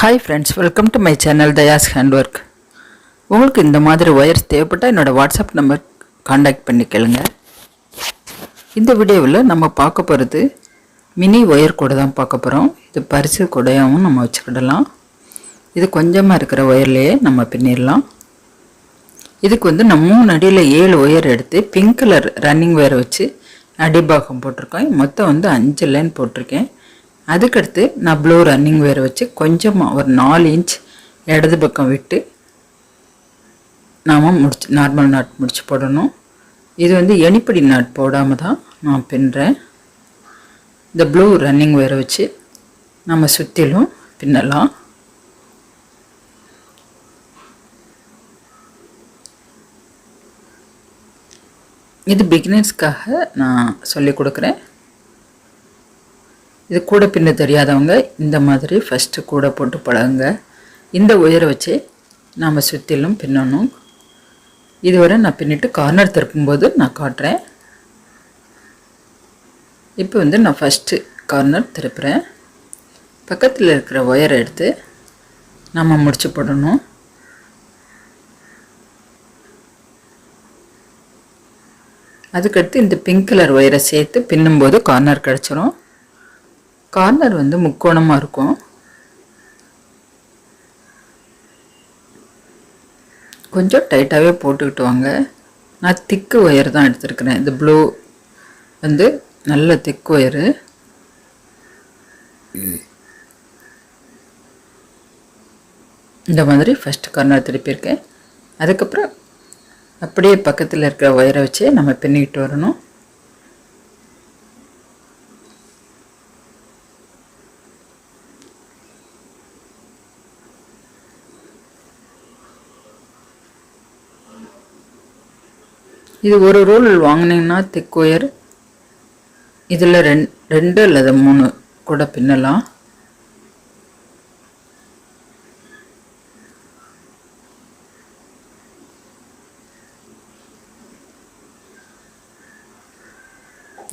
Hi friends welcome to my channel Daya's hand work உங்களுக்கு இந்த மாதிரி ஒயர்ஸ் தேவைப்பட்டால் என்னோடய வாட்ஸ்அப் நம்பர் காண்டாக்ட் பண்ணி கேளுங்க. இந்த வீடியோவில் நம்ம பார்க்க போகிறது மினி ஒயர் கூட தான் பார்க்க போகிறோம் இது பரிசு கூடையாகவும் நம்ம வச்சுக்கிடலாம். இது கொஞ்சமாக இருக்கிற ஒயர்லேயே நம்ம பின்னிடலாம். இதுக்கு வந்து நான் மூணு அடியில் ஏழு ஒயர் எடுத்து பிங்க் கலர் ரன்னிங் ஒயர் வச்சு அடிபாகம் போட்டிருக்கோம். மொத்தம் வந்து அஞ்சு லைன் போட்டிருக்கேன். அதுக்கடுத்து நான் ப்ளூ ரன்னிங் வேர் வச்சு கொஞ்சமாக ஒரு நாலு இன்ச் இடது பக்கம் விட்டு நாம் முடிச்சு நார்மல் நாட் முடிச்சு போடணும். இது வந்து எணிப்படி நாட் போடாமல் தான் நான் பின்னுறேன். இந்த ப்ளூ ரன்னிங் ஒயரை வச்சு நம்ம சுற்றிலும் பின்னலாம். இது பிகினர்ஸ்க்காக நான் சொல்லிக் கொடுக்குறேன். இது கூட பின்ன தெரியாதவங்க இந்த மாதிரி ஃபஸ்ட்டு கூட போட்டு பழகுங்க. இந்த உயரை வச்சு நாம் சுற்றிலும் பின்னணும். இதுவரை நான் பின்னிட்டு கார்னர் திருப்பும்போது நான் காட்டுறேன். இப்போ வந்து நான் ஃபஸ்ட்டு கார்னர் திருப்புறேன். பக்கத்தில் இருக்கிற ஒயரை எடுத்து நாம் முடிச்சு போடணும். அதுக்கடுத்து இந்த பிங்க் கலர் ஒயரை சேர்த்து பின்னும்போது கார்னர் கிடச்சிரும். கார்னர் வந்து முக்கோணமாக இருக்கும். கொஞ்சம் டைட்டாகவே போட்டுக்கிட்டு வாங்க. நான் திக்கு ஒயர் தான் எடுத்துருக்கிறேன். இந்த ப்ளூ வந்து நல்ல திக்கு ஒயரு இந்த மாதிரி ஃபஸ்ட்டு கார்னர் திருப்பியிருக்கேன் அதுக்கப்புறம் அப்படியே பக்கத்தில் இருக்கிற ஒயரை வச்சே நம்ம பின்னிக்கிட்டு வரணும். இது ஒரு ரோல் வாங்கினீங்கன்னா திக் ஒயர் இதில் ரெண் ரெண்டு அல்லது மூணு கூட பின்னலாம்.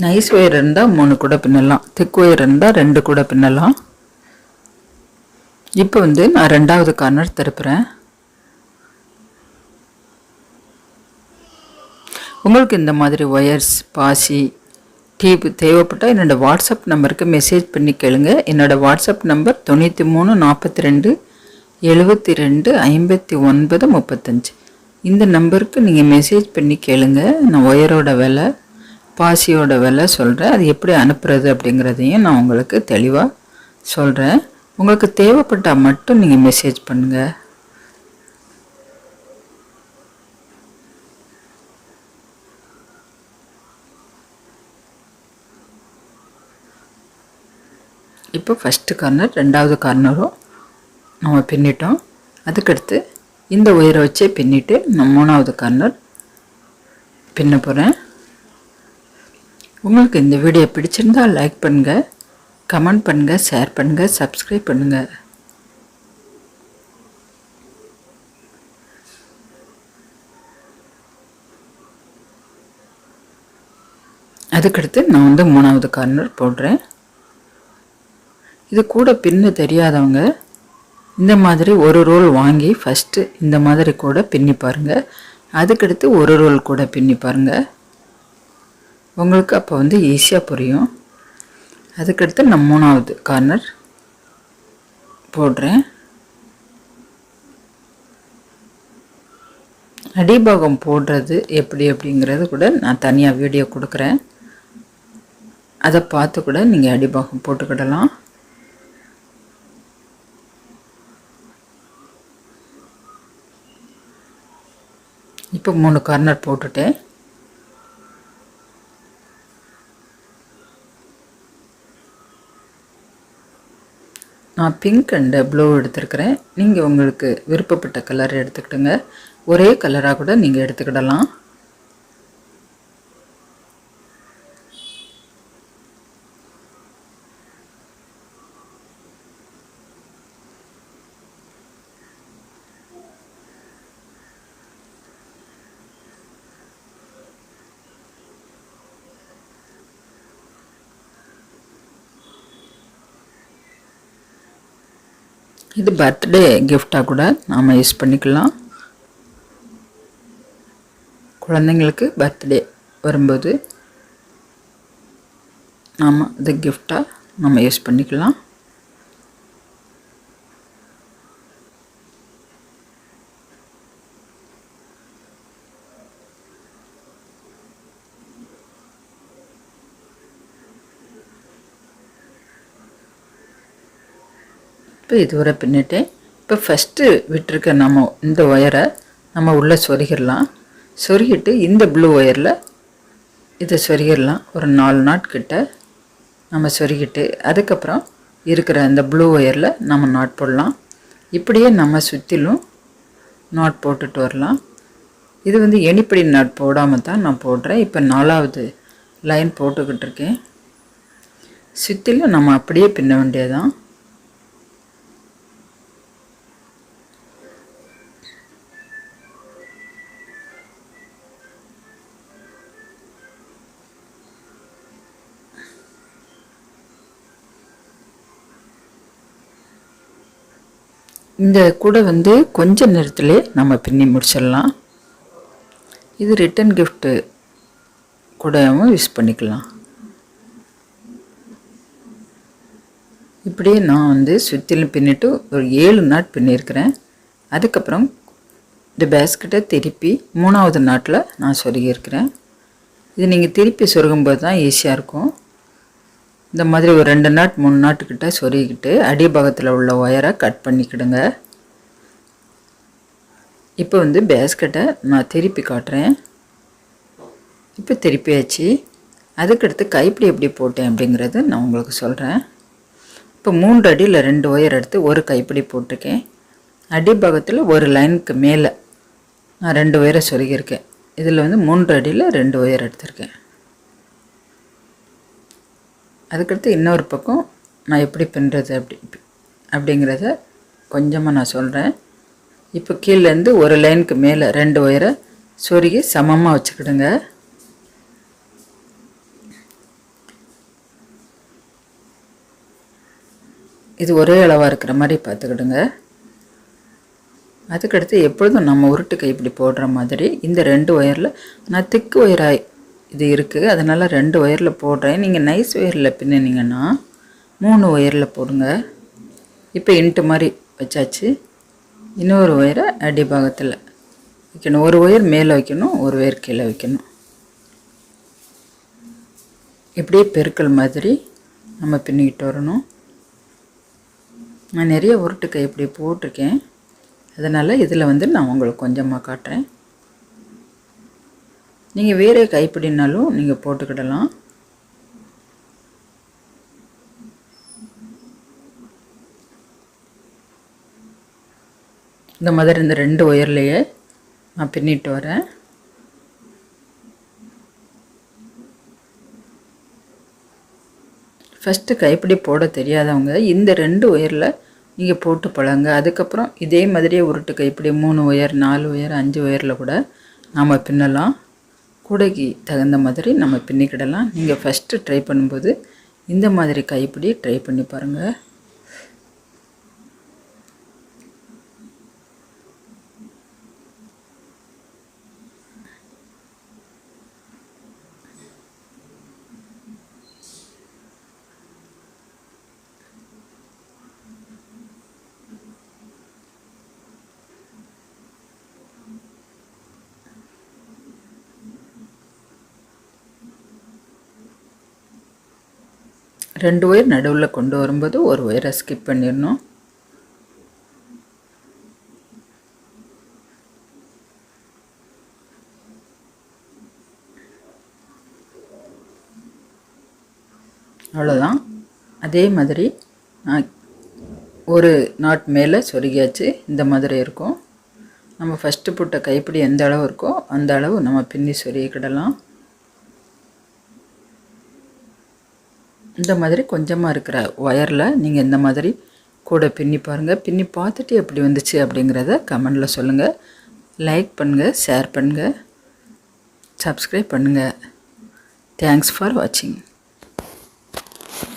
நைஸ் ஒயர் இருந்தால் மூணு கூட பின்னலாம். திக் ஒயர் இருந்தால் ரெண்டு கூட பின்னலாம். இப்போ வந்து நான் ரெண்டாவது கார்னர் திருப்புறேன் உங்களுக்கு இந்த மாதிரி ஒயர்ஸ் பாசி டீப் தேவைப்பட்டால் என்னோடய வாட்ஸ்அப் நம்பருக்கு மெசேஜ் பண்ணி கேளுங்க. என்னோடய வாட்ஸ்அப் நம்பர் தொண்ணூற்றி மூணு நாற்பத்தி ரெண்டு எழுபத்தி ரெண்டு ஐம்பத்தி ஒன்பது முப்பத்தஞ்சு. இந்த நம்பருக்கு நீங்கள் மெசேஜ் பண்ணி கேளுங்க. நான் ஒயரோட விலை பாசியோட விலை சொல்கிறேன் அது எப்படி அனுப்புறது அப்படிங்கிறதையும் நான் உங்களுக்கு தெளிவாக சொல்கிறேன் உங்களுக்கு தேவைப்பட்டால் மட்டும் நீங்கள் மெசேஜ் பண்ணுங்கள் இப்போ ஃபஸ்ட்டு கார்னர் ரெண்டாவது கார்னரும் நம்ம பின்னிட்டோம். அதுக்கடுத்து இந்த உயரை வச்சே பின்னிட்டு நான் மூணாவது கார்னர் பின்ன போகிறேன் உங்களுக்கு இந்த வீடியோ பிடிச்சிருந்தால் லைக் பண்ணுங்கள் கமெண்ட் பண்ணுங்கள் ஷேர் பண்ணுங்கள் சப்ஸ்கிரைப் பண்ணுங்கள் அதுக்கடுத்து நான் வந்து மூணாவது கார்னர் போடுறேன். இது கூட பின்னு தெரியாதவங்க. இந்த மாதிரி ஒரு ரோல் வாங்கி ஃபஸ்ட்டு இந்த மாதிரி கூட பின்னி பாருங்கள் அதுக்கடுத்து ஒரு ரோல் கூட பின்னி பாருங்கள் உங்களுக்கு அப்போ வந்து ஈஸியாக புரியும். அதுக்கடுத்து நான் மூணாவது கார்னர் போடுறேன். அடிபாகம் போடுறது எப்படி அப்படிங்கிறது கூட நான் தனியாக வீடியோ கொடுக்குறேன். அதை பார்த்து கூட நீங்கள் அடிபாகம் போட்டுக்கிடலாம். இப்போ மூணு கார்னர் போட்டுட்டேன் நான் பிங்க் அண்டு ப்ளூ எடுத்துருக்கிறேன். நீங்கள் உங்களுக்கு விருப்பப்பட்ட கலர் எடுத்துக்கிட்டுங்க. ஒரே கலராக கூட நீங்கள் எடுத்துக்கிடலாம். இது பர்த்டே கிஃப்டாக கூட நாம் யூஸ் பண்ணிக்கலாம். குழந்தைங்களுக்கு பர்த்டே வரும்போது நாம் இது கிஃப்டாக நம்ம யூஸ் பண்ணிக்கலாம். இப்போ இதுவரை பின்னிட்டேன் இப்போ ஃபஸ்ட்டு விட்டுருக்க நம்ம இந்த ஒயரை நம்ம உள்ளே சொருகிடலாம். சொருகிட்டு இந்த ப்ளூ ஒயரில் இதை சொருகிடலாம். ஒரு நாலு நாட்கிட்ட நம்ம சொருகிட்டு அதுக்கப்புறம் இருக்கிற அந்த ப்ளூ ஒயரில் நம்ம நாட் போடலாம். இப்படியே நம்ம சுற்றிலும் நாட் போட்டுட்டு வரலாம். இது வந்து எனிப்படி நாட் போடாமல் தான் நான் போடுறேன். இப்போ நாலாவது லைன் போட்டுக்கிட்டு இருக்கேன். சுற்றிலும் நம்ம அப்படியே பின்ன வேண்டியதான் இந்த கூடை வந்து கொஞ்ச நேரத்தில் நம்ம பின்னி முடிச்சிடலாம். இது ரிட்டன் கிஃப்ட்டு கூடையாகவும் யூஸ் பண்ணிக்கலாம். இப்படியே நான் வந்து சுற்றிலும் பின்னிட்டு ஒரு ஏழு நாட் பின்னியிருக்கிறேன் அதுக்கப்புறம் இந்த பேஸ்கெட்டை திருப்பி மூணாவது நாட்டில் நான் சொருகியிருக்கிறேன். இது நீங்கள் திருப்பி சொருகும்போது தான் ஈஸியாக இருக்கும். இந்த மாதிரி ஒரு ரெண்டு நாட் மூணு நாட்டுக்கிட்ட சொருகிக்கிட்டு அடிபாகத்தில் உள்ள ஒயரை கட் பண்ணிக்கிடுங்க. இப்போ வந்து பேஸ்கெட்டை நான் திருப்பி காட்டுறேன். இப்போ திருப்பியாச்சு அதுக்கடுத்து கைப்பிடி எப்படி போட்டேன் அப்படிங்கிறது நான் உங்களுக்கு சொல்கிறேன் இப்போ மூன்று அடியில் ரெண்டு ஒயர் எடுத்து ஒரு கைப்பிடி போட்டிருக்கேன். அடிபாகத்தில் ஒரு லைனுக்கு மேலே நான் ரெண்டு ஒயரை சொருகியிருக்கேன். இதில் வந்து மூன்று அடியில் ரெண்டு ஒயர் எடுத்திருக்கேன். அதுக்கடுத்து இன்னொரு பக்கம் நான் எப்படி பின்னுறது அப்படி அப்படிங்கிறத கொஞ்சமாக நான் சொல்கிறேன் இப்போ கீழேருந்து ஒரு லைனுக்கு மேலே ரெண்டு ஒயரை சொருகி சமமாக வச்சுக்கிடுங்க. இது ஒரே அளவாக இருக்கிற மாதிரி பார்த்துக்கிடுங்க. அதுக்கடுத்து எப்பொழுதும் நம்ம உருட்டுக்கை இப்படி போடுற மாதிரி இந்த ரெண்டு ஒயரில் நான் திக்கு ஒயராக இது இருக்குது அதனால் ரெண்டு ஒயரில் போடுறேன். நீங்கள் நைஸ் ஒயரில் பின்னினீங்கன்னா மூணு ஒயரில் போடுங்க. இப்போ இன்ட்டு மாதிரி வச்சாச்சு. இன்னொரு ஒயரை அடிபாகத்தில் வைக்கணும். ஒரு ஒயர் மேலே வைக்கணும் ஒரு ஒயர் கீழே வைக்கணும். இப்படியே பெருக்கல் மாதிரி நம்ம பின்னிக்கிட்டு வரணும். நான் நிறைய உருட்டுக்கை இப்படி போட்டிருக்கேன். அதனால் இதில் வந்து நான் உங்களுக்கு கொஞ்சமாக காட்டுறேன். நீங்கள் வேறு கைப்பிடினாலும் நீங்கள் போட்டுக்கிடலாம். இந்த மாதிரி இந்த ரெண்டு ஒயர்லேயே நான் பின்னிட்டு வரேன். ஃபஸ்ட்டு கைப்பிடி போட தெரியாதவங்க இந்த ரெண்டு ஒயரில் நீங்கள் போட்டு பழங்க அதுக்கப்புறம் இதே மாதிரியே உருட்டு கைப்பிடி மூணு ஒயர் நாலு ஒயர் அஞ்சு ஒயரில் கூட நாம் பின்னலாம். கூடைக்கு தகுந்த மாதிரி நம்ம பின்னிக்கிடலாம். நீங்கள் ஃபஸ்ட்டு ட்ரை பண்ணும்போது இந்த மாதிரி கைப்பிடி ட்ரை பண்ணி பாருங்கள் ரெண்டு ஒயர் நடுவில் கொண்டு வரும்போது ஒரு ஒயரை ஸ்கிப் பண்ணிடணும். அவ்வளோதான் அதே மாதிரி ஒரு நாட் மேலே சொருகியாச்சு இந்த மாதிரி இருக்கும். நம்ம ஃபஸ்ட்டு போட்ட கைப்பிடி எந்த அளவு இருக்கோ அந்த அளவு நம்ம பின்னி சொருகிக்கிடலாம். இந்த மாதிரி கொஞ்சமாக இருக்கிற ஒயரில் நீங்கள் இந்த மாதிரி கூட பின்னி பாருங்கள் பின்னி பார்த்துட்டு எப்படி வந்துச்சு அப்படிங்கிறத கமெண்டில் சொல்லுங்கள் லைக் பண்ணுங்கள் ஷேர் பண்ணுங்கள் சப்ஸ்கிரைப் பண்ணுங்கள் தேங்க்ஸ் ஃபார் வாட்சிங்